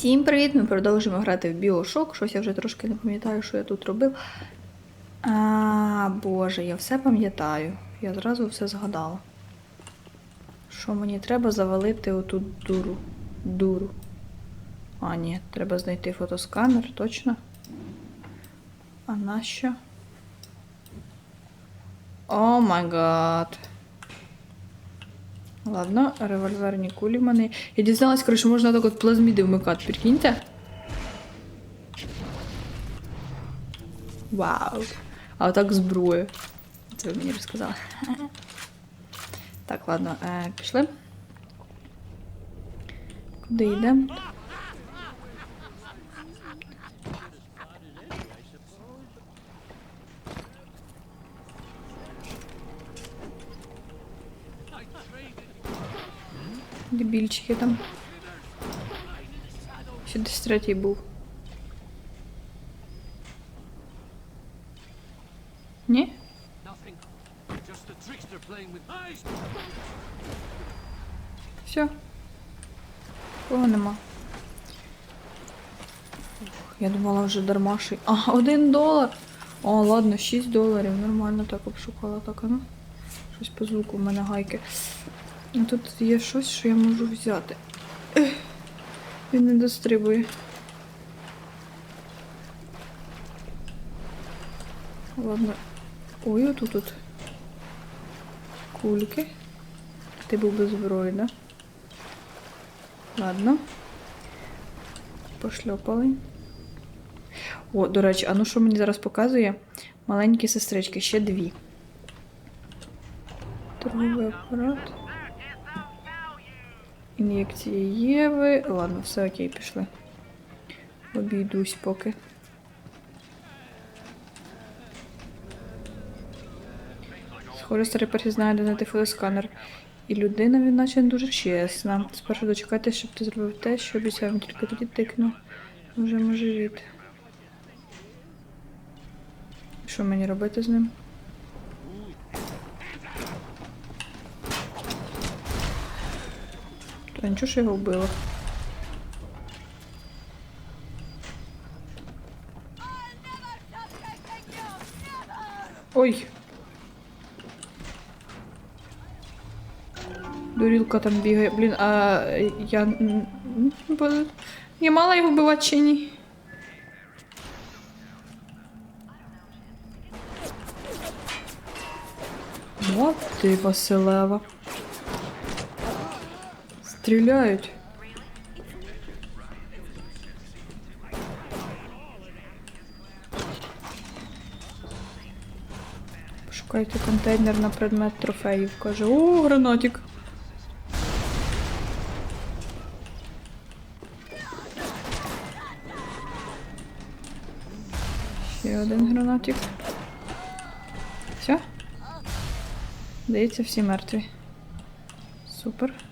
Всім привіт! Ми продовжуємо грати в Біошок. Щось я вже трошки не пам'ятаю, що я тут робив. А, Боже, я все пам'ятаю. Я зразу все згадала. Що мені треба завалити оту дуру. Дуру. А, ні, треба знайти фотосканер, точно. А нащо? О май гад. Ладно, револьверні кулі в мене. Я дізналась, коротше, можна так от плазміди вмикати, прикиньте. Вау. А отак зброю. Це ви мені розказали. Так, ладно, е, пішли. Куди йдемо? Дебільчики там. Ще десь третій був. Ні? Все. Кого нема. Я думала вже дармаший. А, один долар. О, ладно, 6 доларів. Нормально так обшукала так, ну. Щось по звуку в мене гайки. Ну, Тут є щось, що я можу взяти. Ех, Він не дострибує. Ладно. Ой, отут тут. Кульки. Ти був без зброї, да? Ладно. Пошльопали. О, до речі, а ну що мені зараз показує? Маленькі сестрички, ще дві. Торговий апарат. Ін'єкції Єви. Ладно, все окей, пішли. Обійдусь поки. Схоже, старий перхід знає, де знайти фотосканер. І людина він наче дуже чесна. Спершу дочекайте, щоб ти зробив те, що обіцяв, тільки тоді тикну. Вже може від. Що мені робити з ним? Та нічого що його вбило. Ой! Дурілка там бігає. Блін, а я. Я мала його вбивати чи ні? От ти, Василева. Стріляють. Пошукайте контейнер на предмет трофеїв. Каже, о, гранатик. Ще один гранатик. Все? Здається, всі мертві. Супер.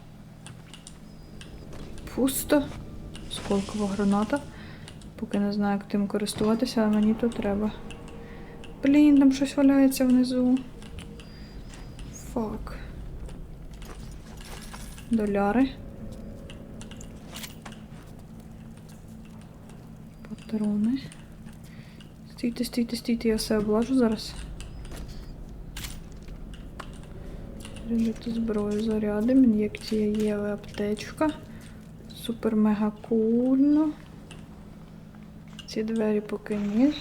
Пусто. Сколкова граната. Поки не знаю, як тим користуватися, але мені то треба. Блін, там щось валяється внизу. Фак. Доляри. Патрони. Стійте, стійте, стійте, я все облажу зараз. Зарядити зброю зарядим, ін'єкція є аптечка. Супер мега кульно. Ці двері поки ні.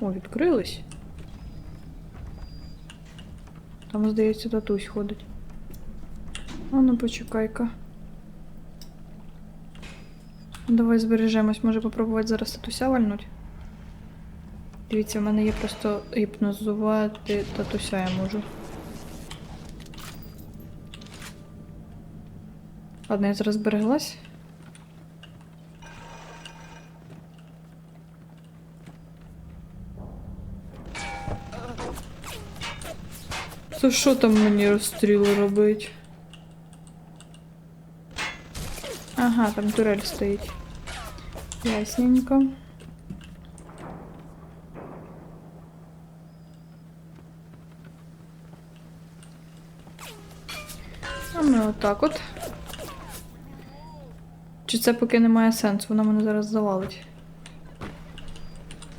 О, відкрились. Там, здається, татусь ходить. А ну почекай-ка. Давай збережемось, може попробувати зараз татуся вальнуть. Дивіться, в мене є просто гіпнозувати татуся я можу. Ладно, я зараз збереглась. Це що там мені розстріл робить? Ага, там турель стоїть. Ясненько. А ми отак от. Чи це поки немає сенсу, вона мене зараз завалить.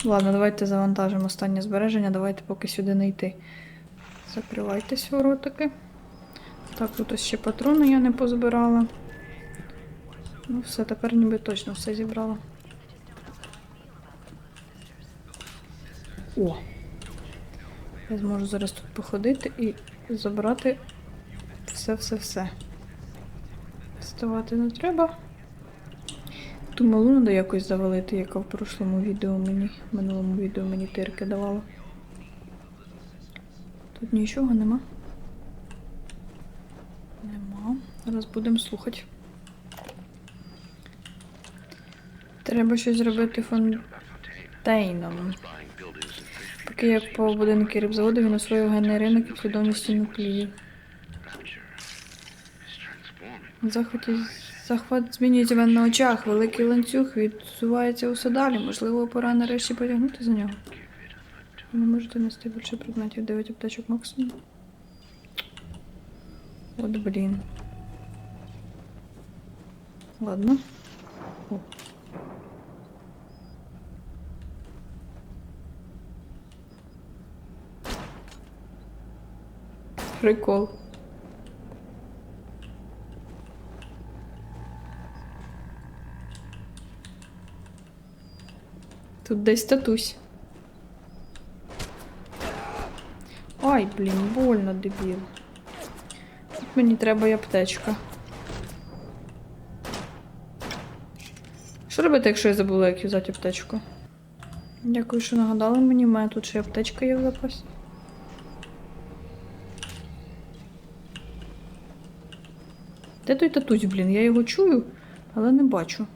Ладно, давайте завантажимо останнє збереження, давайте поки сюди не йти. Закривайтесь, воротики. Так, тут ось ще патрони я не позбирала. Ну, все, тепер ніби точно все зібрала. О! Я зможу зараз тут походити і забрати все-все-все. Вставати не треба. Ту малу треба якось завалити, яка в прошлому відео мені, в минулому відео мені тирки давала. Тут нічого нема. Нема. Зараз будемо слухати. Треба щось зробити фонтейном. Поки я по будинку рибзаводу, він освоїв генний ринок і свідомості нуклеїв. Захваті... Захват змінюється мене на очах. Великий ланцюг відсувається усе далі. Можливо, пора нарешті потягнути за нього. Ви не можете нести більше предметів. 9 аптечок максимум. От блін. Ладно. О. Прикол. Тут десь татусь. Ай, блін, больно, дебіл. Тут мені треба і аптечка. Що робити, якщо я забула, як юзати аптечку? Дякую, що нагадали мені, у мене тут ще аптечка є в запасі. Де той татусь, блін? Я його чую, але не бачу.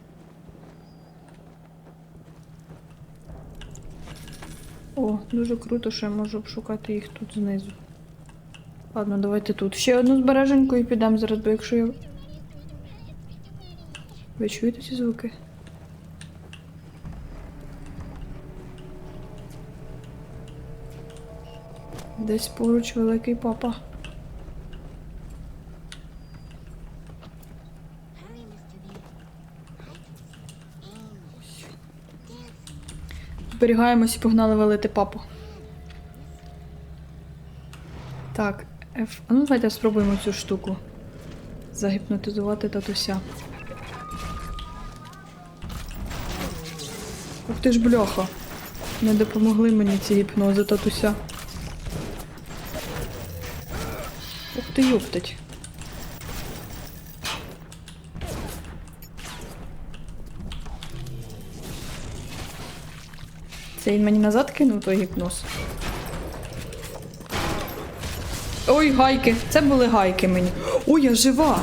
О, дуже круто, що я можу обшукати їх тут знизу. Ладно, давайте тут. Ще одну збереженьку і підемо зараз, бо якщо я. Ви чуєте ці звуки? Десь поруч великий папа. Зберігаємось і погнали валити папу. Так, F. Ну давайте спробуємо цю штуку. Загіпнотизувати татуся. Ух ти ж бляха. Не допомогли мені ці гіпнози татуся. Ух ти юптать. Це він мені назад кинув той гіпноз. Ой, гайки. Це були гайки мені. Ой, я жива.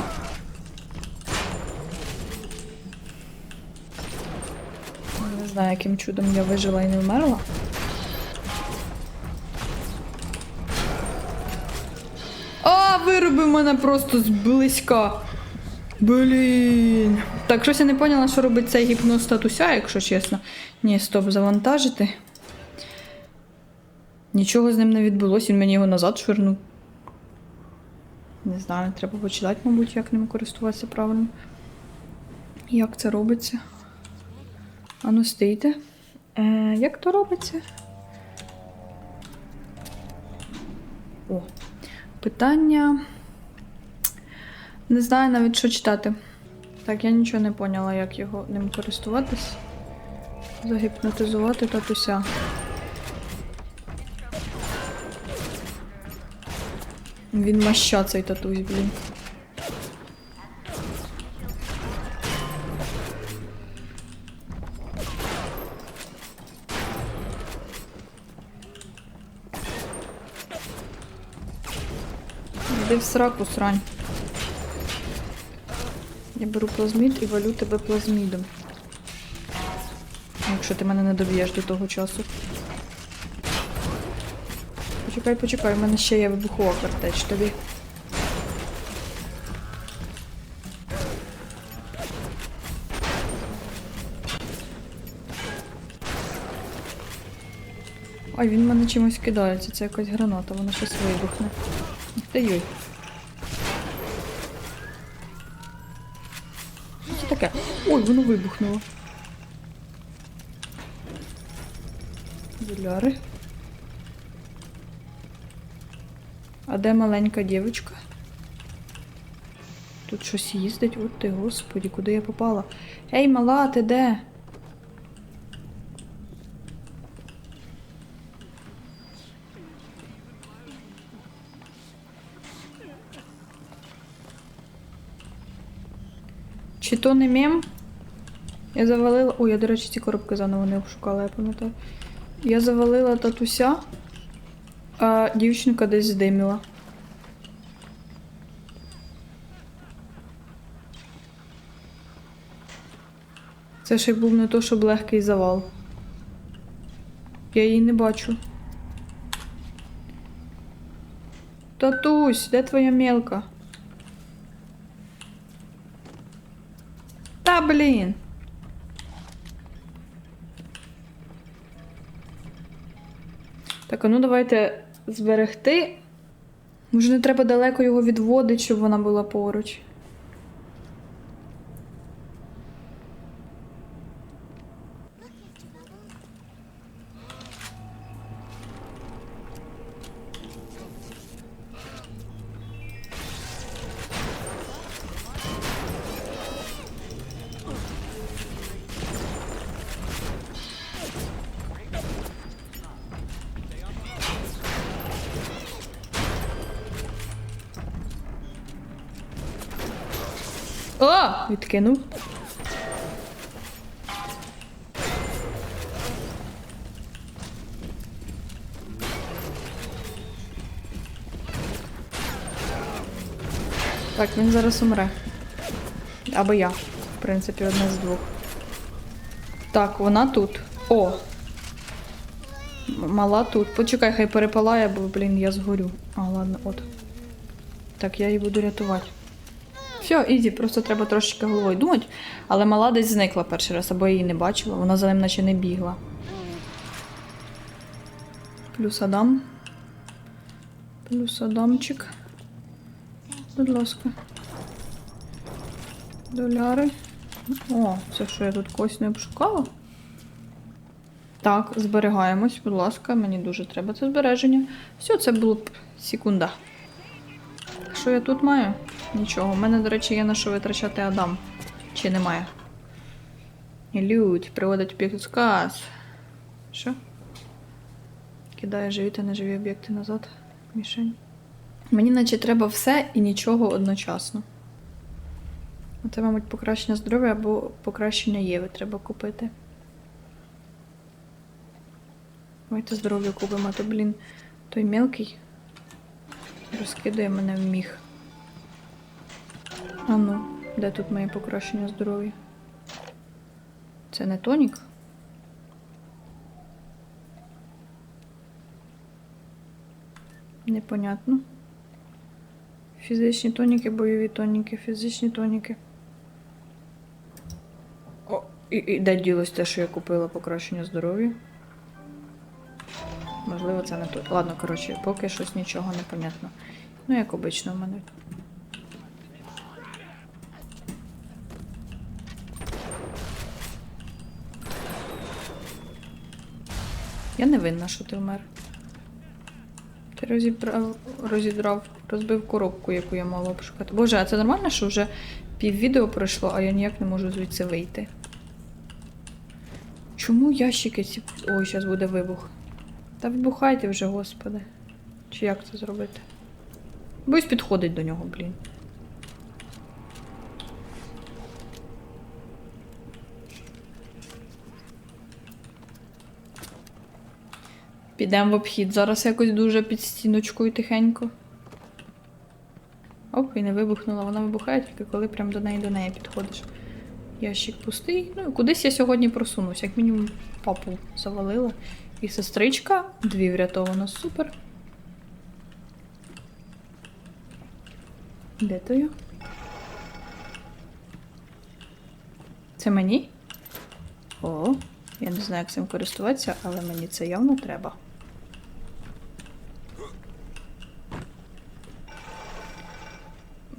Не знаю, яким чудом я вижила і не вмерла. А, виробив мене просто зблизька. Блін. Так, щось я не поняла, що робить цей гіпноз статуся, якщо чесно. Ні, стоп, завантажити. Нічого з ним не відбулося, він мені його назад швирнув. Не знаю, треба почитати, мабуть, як ним користуватися правильно. Як це робиться? Ану, стійте. Е, як то робиться? О. Питання. Не знаю навіть, що читати. Так, я нічого не поняла, як його ним користуватись. Загіпнотизувати татуся. Він маща цей татусь, блін. Іди в сраку, срань. Я беру плазмід і валю тебе плазмідом. Якщо ти мене не доб'єш до того часу. Почекай, почекай, у мене ще є вибухова картеч тобі. Ой, він мене чимось кидається, це якась граната, вона щось вибухне. Ух Ти йой. Що це таке? Ой, воно вибухнуло. Окуляри. А де маленька дівчинка? Тут щось їздить, от ти, господі, куди я попала? Ей, мала, ти де? Чи то не мем? Я завалила. Ой, я, до речі, ці коробки заново не обшукала, я пам'ятаю. Я завалила татуся, а дівчинка десь здиміла. Це ще й був не то, щоб легкий завал. Я її не бачу. Татусь, де твоя мелка? Та блін. Так, а ну давайте зберегти. Може, не треба далеко його відводити, щоб вона була поруч. О! Відкинув. Так, він зараз умре. Або я, в принципі, одна з двох. Так, вона тут. О! Мала тут. Почекай, хай перепалає, бо, блін, я згорю. А, ладно, от. Так, я її буду рятувати. Все, ізі, просто треба трошечки головою думати. Але мала десь зникла перший раз, або я її не бачила, вона за ним наче не бігла. Плюс Адам. Плюс Адамчик. Будь ласка. Доляри. О, це що я тут когось не обшукала? Так, зберігаємось, будь ласка, мені дуже треба це збереження. Все, це було б секунда. Що я тут маю? Нічого. У мене, до речі, є на що витрачати Адам. Чи немає? Людь, приводить у. Що? Кидає живі та неживі об'єкти назад. Мішень. Мені наче треба все і нічого одночасно. Це, мабуть, покращення здоров'я або покращення Єви треба купити. Давайте здоров'я купимо, а то, блін, той мелкий розкидає мене в міг. А ну, де тут моє покращення здоров'я? Це не тонік? Непонятно. Фізичні тоніки, бойові тоніки, фізичні тоніки. О, і, і де ділось те, що я купила покращення здоров'я? Можливо, це не тут. Ладно, коротше, поки щось нічого не понятно. Ну, як обично в мене. Я не винна, що ти вмер. Ти розібрав, розідрав, розбив коробку, яку я мала обшукати. Боже, а це нормально, що вже піввідео пройшло, а я ніяк не можу звідси вийти. Чому ящики ці. Ой, зараз буде вибух. Та вибухайте вже, господи. Чи як це зробити? Боюсь підходить до нього, блін. Підемо в обхід. Зараз якось дуже під стіночкою тихенько. Оп, і не вибухнула. Вона вибухає тільки коли прям до неї до неї підходиш. Ящик пустий. Ну, кудись я сьогодні просунусь. Як мінімум папу завалила. І сестричка, дві врятовано, супер. Де то я? Це мені? О, я не знаю, як цим користуватися, але мені це явно треба.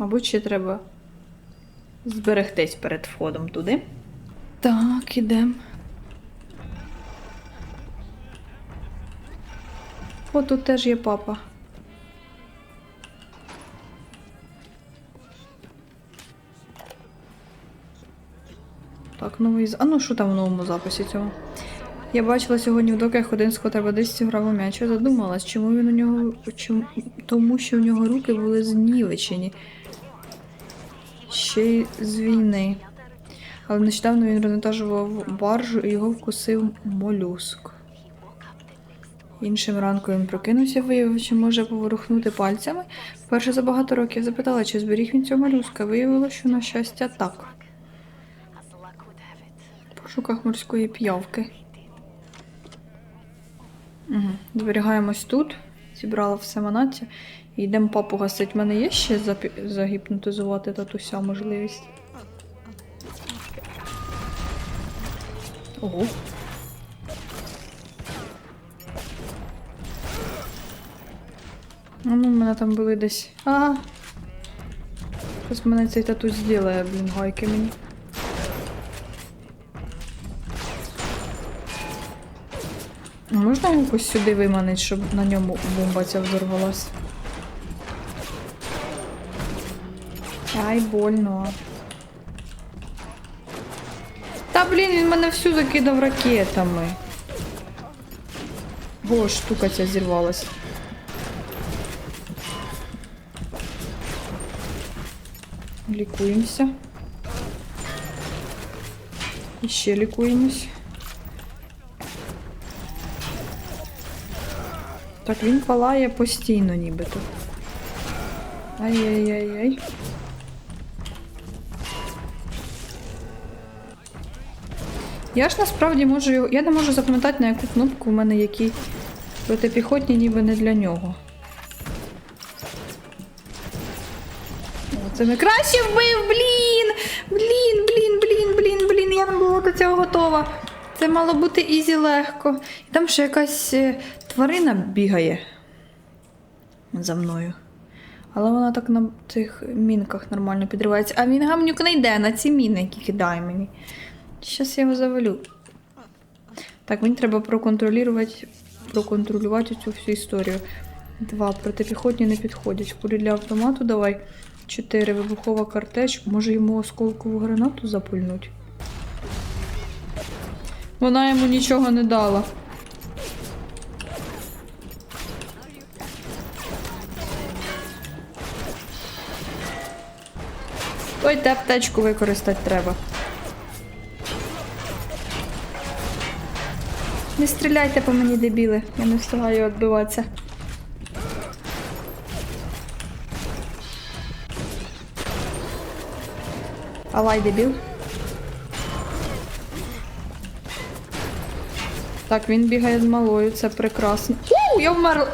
Мабуть, ще треба зберегтись перед входом туди. Так, ідемо. О, тут теж є папа. Так, новий. А ну що там в новому записі цього? Я бачила сьогодні в доках один з контрабандистів грав у м'яч. Я задумалась, чому він у нього. Чому... Тому що в нього руки були знівечені. Ще й з війни. Але нещодавно він розвантажував баржу і його вкусив молюск. Іншим ранком він прокинувся, виявив, що може поворухнути пальцями. Вперше за багато років запитала, чи зберіг він цього молюска. Виявилося, що на щастя так. В пошуках морської п'явки. Угу. Зберігаємось тут. Зібрала все манаття. І йдемо папу гасить. У мене є ще запі- загіпнотизувати татуся можливість. Ого. Ну, в мене там були десь. А. Щось мене цей татусь зробить, блін, гайки мені. Можна якось сюди виманити, щоб на ньому бомба ця взорвалась? Ай, больно. Та блін, він мене всю закидав ракетами. Бо штука ця зірвалась. Лікуємося. І ще лікуємось. Так він палає постійно нібито. Ай-яй-яй-яй. Я ж насправді можу його. Я не можу запам'ятати, на яку кнопку в мене які протипіхотні ніби не для нього. О, Це ми краще вбив, блін! Блін, блін, блін, блін, блін, я не була до цього готова. Це мало бути ізі легко. І там ще якась е, тварина бігає за мною. Але вона так на цих мінках нормально підривається. А він гамнюк не йде на ці міни, які кидає мені. Щас я його завалю. Так, мені треба проконтролювати, проконтролювати цю всю історію. Два. Протипіхотні не підходять. Кулі для автомату давай. Чотири. Вибухова картеч. Може йому осколкову гранату запульнуть? Вона йому нічого не дала. Ой, те аптечку використати треба. Не стріляйте по мені, дебіли. Я не встигаю відбиватися. Алай, дебіл. Так, він бігає з малою, це прекрасно. У, я вмерла.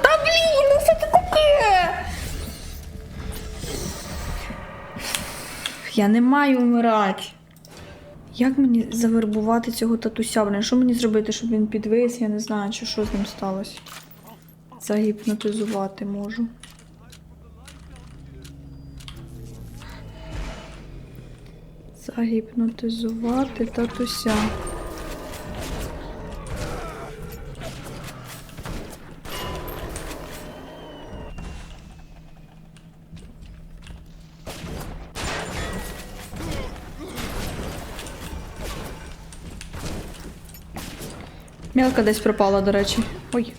Я не маю вмирати. Як мені завербувати цього татуся? Блин, що мені зробити, щоб він підвис? Я не знаю, чи що з ним сталося. Загіпнотизувати можу. Загіпнотизувати татуся. Мілка десь пропала, до речі. Ой.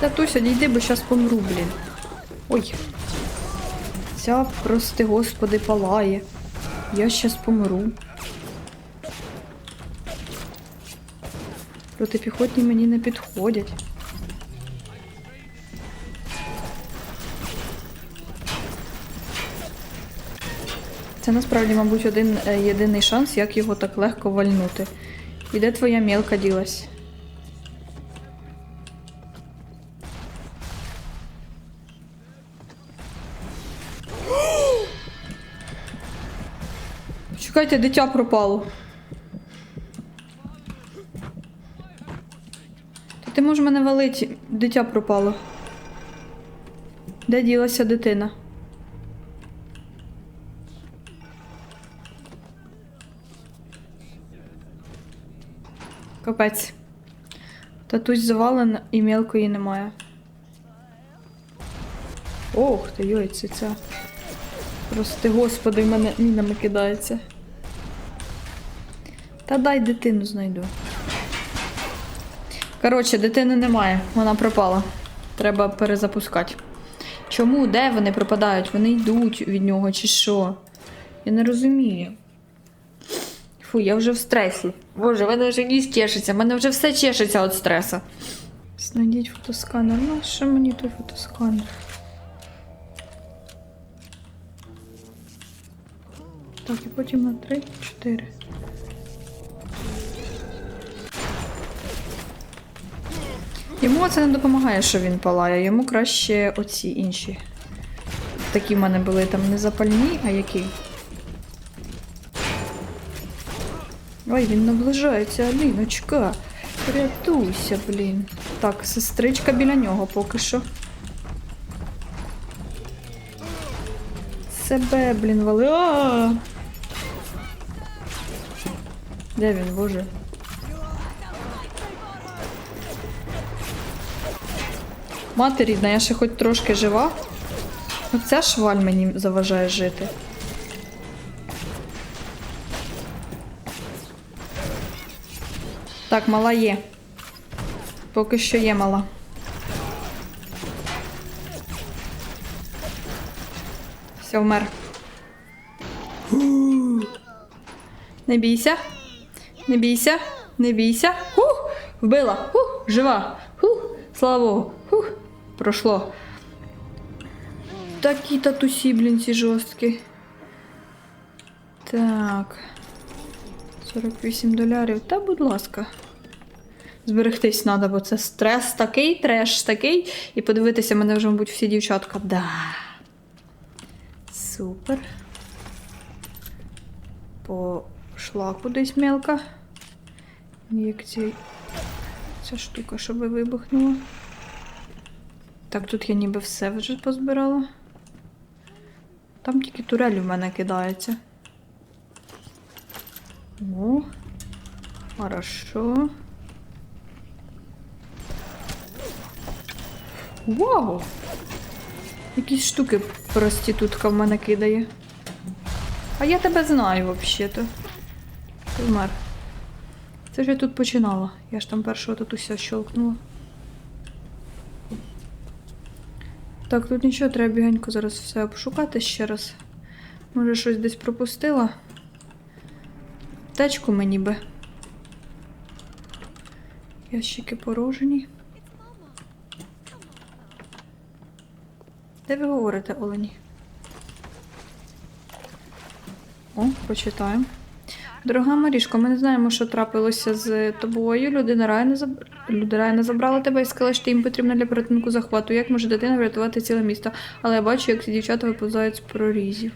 Татуся, дійди, бо щас помру, блін. Ой. Ця, прости господи, палає. Я щас помру. Протипіхотні мені не підходять. Насправді, мабуть, один е, єдиний шанс, як його так легко вальнути. І де твоя мілка ділась? Чекайте, дитя пропало. Та ти ж мене валить? Дитя пропало. Де ділася дитина? Капець. Татусь завалена і мелкої немає. Ох ти, йой, це ця. Прости, господи, в мене мінами кидається. Та дай дитину знайду. Коротше, дитини немає, вона пропала. Треба перезапускати. Чому? Де вони пропадають? Вони йдуть від нього чи що? Я не розумію. Фу, я вже в стресі. Боже, в мене вже ніс чешеться, в мене вже все чешеться від стресу. Знайдіть фотосканер. Ну, що мені той фотосканер? Так, і потім на 3, 4. Йому це не допомагає, що він палає. Йому краще оці інші. Такі в мене були там не запальні, а які. Ой, він наближається, Аліночка. Рятуйся, блін. Так, сестричка біля нього поки що. Себе, блін, вали. А! Де він, боже? Мати рідна, я ще хоч трошки жива. Оця шваль мені заважає жити. Так, мала є. Поки що є мала. Все, вмер. Не бійся. Не бійся. Не бійся. Хух! Вбила. Хух! Жива. Хух! Слава Богу. Хух! Пройшло. Такі татусі, блін, ці жорсткі. Так. 48 долярів. Та, будь ласка. Зберегтись треба, бо це стрес такий, треш такий. І подивитися мене вже, мабуть, всі дівчатка. Да. Супер. Пошла кудись мелка. Як ці... ця штука, щоб вибухнула. Так, тут я ніби все вже позбирала. Там тільки турель у мене кидається. О, хорошо. Вау! Якісь штуки проститутка в мене кидає. А я тебе знаю взагалі-то. Ти вмер. Це ж я тут починала. Я ж там першого татуся щелкнула. Так, тут нічого, треба бігенько зараз все обшукати ще раз. Може, щось десь пропустила. Течку мені би. Ящики порожені. Де ви говорите, Олені? О, почитаємо. Дорога Марішко, ми не знаємо, що трапилося з тобою. Людина райно заб... Людина забрала тебе і сказала, що їм потрібно для порятунку захвату. Як може дитина врятувати ціле місто? Але я бачу, як ці дівчата виповзають з прорізів.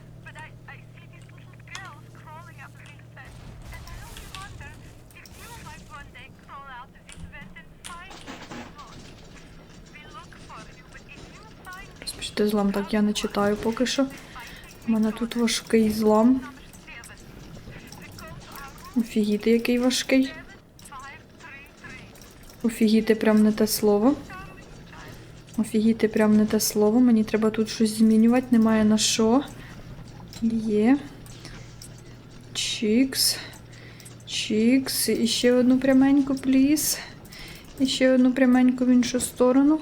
Find злам, так я не читаю поки що. У мене тут важкий злам. Офігіти, який важкий. Офігіти прям не те слово. Офігіти прям не те слово. Мені треба тут щось змінювати, немає на що. Є. Чікс. Чікс. І ще одну пряменьку, пліз. І ще одну пряменьку в іншу сторону.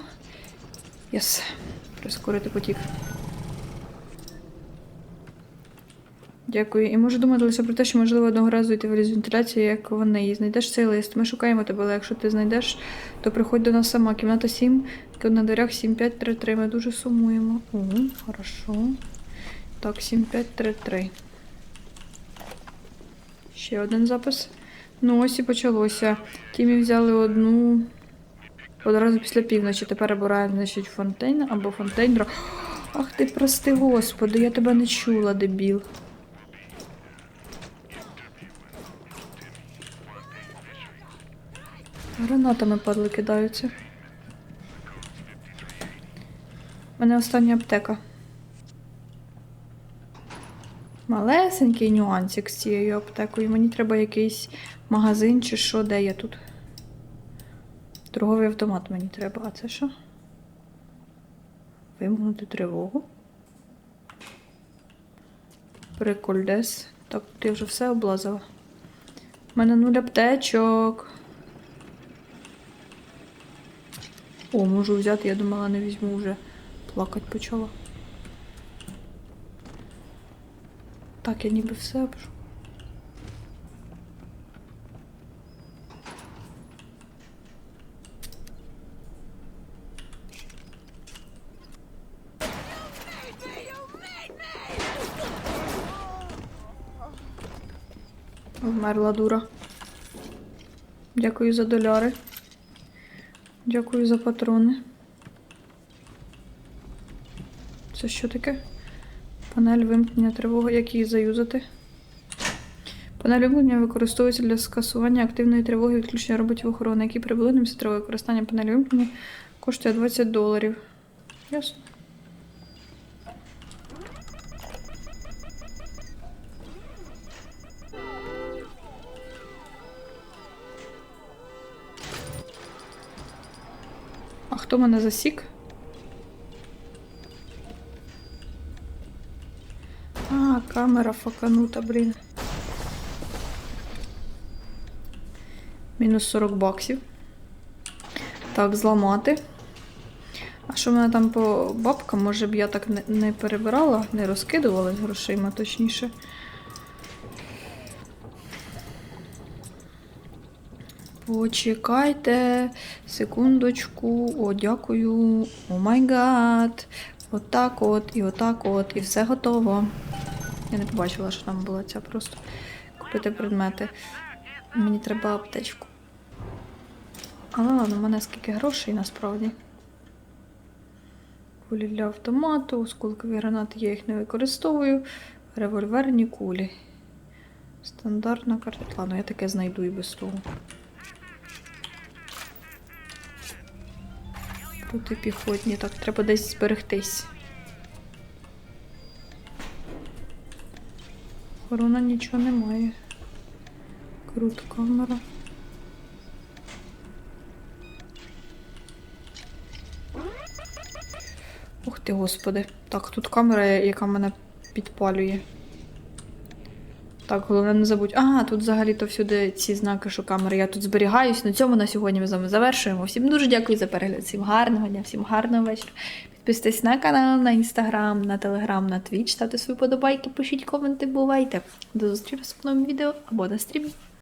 Єс. Прискорити потік. Дякую. І можу думати про те, що можливо одного разу йти в вентиляцію, як вони. І знайдеш цей лист. Ми шукаємо тебе, але якщо ти знайдеш, то приходь до нас сама. Кімната 7, код на дверях 7533. Ми дуже сумуємо. О, хорошо. Так, 7533. Ще один запис. Ну, ось і почалося. Тімі взяли одну одразу після півночі. Тепер обираємо, значить, фонтейн або фонтейн. Ах ти, прости, господи, я тебе не чула, дебіл. Гранатами падли кидаються. У мене остання аптека. Малесенький нюансик з цією аптекою. Мені треба якийсь магазин чи що, де я тут. Торговий автомат мені треба. А це що? Вимкнути тривогу. Прикольдес. Так, тут я вже все облазила. У мене нуль аптечок. О, можу взяти, я думала, не візьму вже. Плакать почала. Так, я ніби все обжу. Вмерла дура. Дякую за доляри. Дякую за патрони. Це що таке? Панель вимкнення тривоги. Як її заюзати? Панель вимкнення використовується для скасування активної тривоги і відключення роботів охорони, які прибули на місце тривоги. Використання панелі вимкнення коштує 20 доларів. Ясно. Хто мене засік? А, камера факанута, блін. Мінус 40 баксів. Так, зламати. А що в мене там по бабкам? Може б я так не, не перебирала, не розкидувала з грошима, точніше. Почекайте секундочку. О, дякую. О май гад. Отак от, і отак от, і все готово. Я не побачила, що там була ця просто купити предмети. Мені треба аптечку. Але ладно, в мене скільки грошей насправді. Кулі для автомату, осколкові гранати я їх не використовую. Револьверні кулі. Стандартна карта. Ладно, я таке знайду і без того. Протипіхотні, так, треба десь зберегтись. Охорона нічого немає. Крут камера. Ух ти, господи. Так, тут камера, яка мене підпалює. Так, головне не забудь. Ага, тут взагалі-то всюди ці знаки, що камери. Я тут зберігаюсь. На цьому на сьогодні ми з вами завершуємо. Всім дуже дякую за перегляд. Всім гарного дня, всім гарного вечора. Підписуйтесь на канал, на інстаграм, на телеграм, на твіч, ставте свої подобайки, пишіть коменти, бувайте. До зустрічі в наступному відео або на стрімі.